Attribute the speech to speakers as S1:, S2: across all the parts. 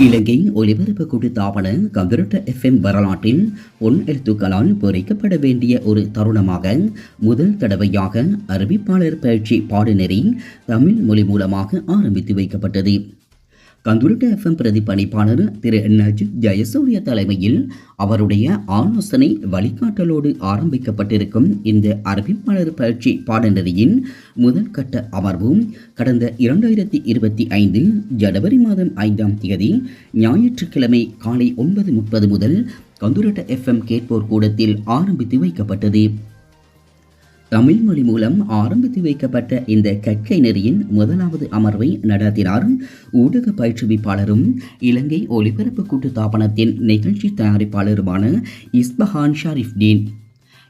S1: இலங்கை ஒலிபரப்பு கூட்டுத்தாபன computer FM வரலாற்றில் பொன் எழுத்துக்களால் பொறிக்கப்பட வேண்டிய ஒரு தருணமாக முதல் தடவையாக அறிவிப்பாளர் பயிற்சி பாடநெறி தமிழ் மொழி மூலமாக ஆரம்பித்து வைக்கப்பட்டது. கந்துருட்ட எஃப்எம் பிரதிப்பணிப்பாளர் திரு நஜித் ஜெயசூரிய தலைமையில் அவருடைய ஆலோசனை வழிகாட்டலோடு ஆரம்பிக்கப்பட்டிருக்கும். இந்த அறிவிப்பாளர் பயிற்சி பாடநெறியின் முதல் கட்ட அமர்வும் கடந்த இரண்டாயிரத்தி இருபத்தி ஐந்து ஜனவரி மாதம் ஐந்தாம் தேதி ஞாயிற்றுக்கிழமை காலை ஒன்பது முப்பது முதல் கந்துரட்ட எஃப்எம் கேட்போர் கூடத்தில் ஆரம்பித்து வைக்கப்பட்டது. தமிழ் மொழி மூலம் ஆரம்பித்து வைக்கப்பட்ட இந்த கற்கை நெறியின் முதலாவது அமர்வை நடத்தினார் ஊடக பயிற்றுவிப்பாளரும் இலங்கை ஒலிபரப்பு கூட்டுத்தாபனத்தின் நிகழ்ச்சி தயாரிப்பாளருமான இஸ்பஹான் ஷாரிஃப்டீன்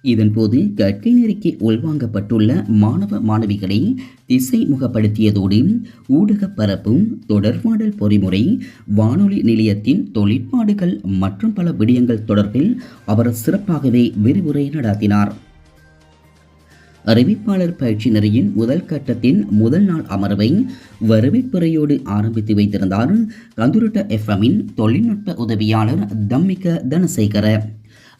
S1: இதன்போது கற்கை நெறிக்கு உள்வாங்கப்பட்டுள்ள மாணவ மாணவிகளை திசை முகப்படுத்தியதோடு ஊடக பரப்பும் தொடர்பாடல் பொறிமுறை வானொலி நிலையத்தின் தொழிற்பாடுகள் மற்றும் பல விடயங்கள் தொடர்பில் அவர் சிறப்பாகவே விரிவுரை நடத்தினார். அறிவிப்பாளர் பயிற்சி நெறியின் முதல் கட்டத்தின் முதல் நாள் அமர்வை வரவேற்புரையோடு ஆரம்பித்து வைத்திருந்தார் கந்துருட்ட எஃப்எம்மின் தொழில்நுட்ப உதவியாளர் தம்மிக தனசேகர.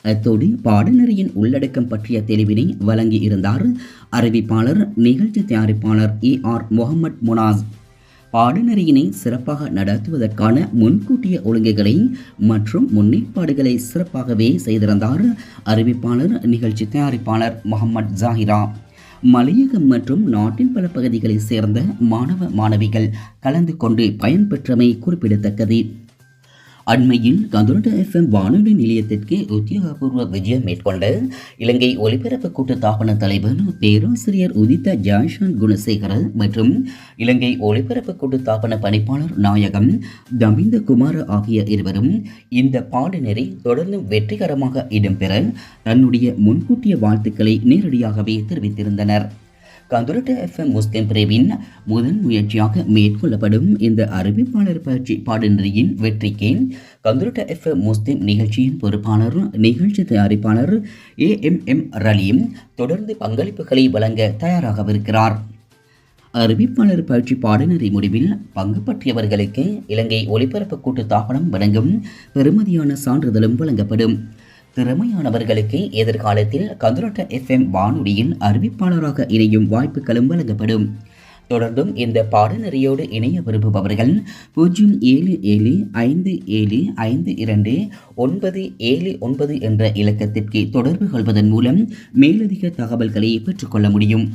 S1: அத்தோடு பாடநெறியின் உள்ளடக்கம் பற்றிய தெளிவினை வழங்கி இருந்தார் அறிவிப்பாளர் நிகழ்ச்சி தயாரிப்பாளர் ஏ ஆர் முகமது முனாஸ். பாடநெறியினை சிறப்பாக நடத்துவதற்கான முன்கூட்டிய ஒழுங்குகளை மற்றும் முன்னேற்பாடுகளை சிறப்பாகவே செய்திருந்தார் அறிவிப்பாளர் நிகழ்ச்சி தயாரிப்பாளர் முகமது ஜாகிரா. மலையகம் மற்றும் நாட்டின் பல பகுதிகளைச் சேர்ந்த மாணவ மாணவிகள் கலந்து கொண்டு பயன்பெற்றமை குறிப்பிடத்தக்கது. அண்மையில் கந்துரண்ட எஃப்எம் வானொலி நிலையத்திற்கு உத்தியோகபூர்வ விஜயம் மேற்கொண்ட இலங்கை ஒலிபரப்பு கூட்டு தாபன தலைவர் பேராசிரியர் உதித்த ஜாய்ஷான் குணசேகர மற்றும் இலங்கை ஒலிபரப்பு கூட்டு தாபன பணிப்பாளர் நாயகம் தமிந்த குமார ஆகிய இருவரும் இந்த பாடநெறி தொடர்ந்து வெற்றிகரமாக இடம்பெற தன்னுடைய முன்கூட்டிய வாழ்த்துக்களை நேரடியாகவே தெரிவித்திருந்தனர். கந்துரட்ட எஃப்எம் முஸ்லிம் பிரிவின் முதல் முயற்சியாக மேற்கொள்ளப்படும் இந்த அறிவிப்பாளர் பயிற்சி பாடநெறியின் வெற்றிக்கு கந்துரட்ட எஃப்எம் முஸ்லிம் நிகழ்ச்சியின் பொறுப்பாளர் நிகழ்ச்சி தயாரிப்பாளர் ஏ எம் எம் ரலீம் தொடர்ந்து பங்களிப்புகளை வழங்க தயாராகவிருக்கிறார். அறிவிப்பாளர் பயிற்சி பாடநெறி முடிவில் பங்கு பற்றியவர்களுக்கு இலங்கை ஒலிபரப்பு கூட்டு தாபனம் வழங்கும் பெருமதியான சான்றிதழும் வழங்கப்படும். திறமையானவர்களுக்கு எதிர்காலத்தில் கந்துரட்ட எஃப்எம் வானொலியில் அறிவிப்பாளராக இணையும் வாய்ப்புகளும் வழங்கப்படும். தொடர்ந்தும் இந்த பாடநெறியோடு இணைய விரும்புபவர்கள் பூஜ்ஜியம் ஏழு ஏழு ஐந்து ஏழு ஐந்து இரண்டு ஒன்பது ஏழு ஒன்பது என்ற இலக்கத்திற்கு தொடர்பு கொள்வதன் மூலம் மேலதிக தகவல்களை பெற்றுக்கொள்ள முடியும்.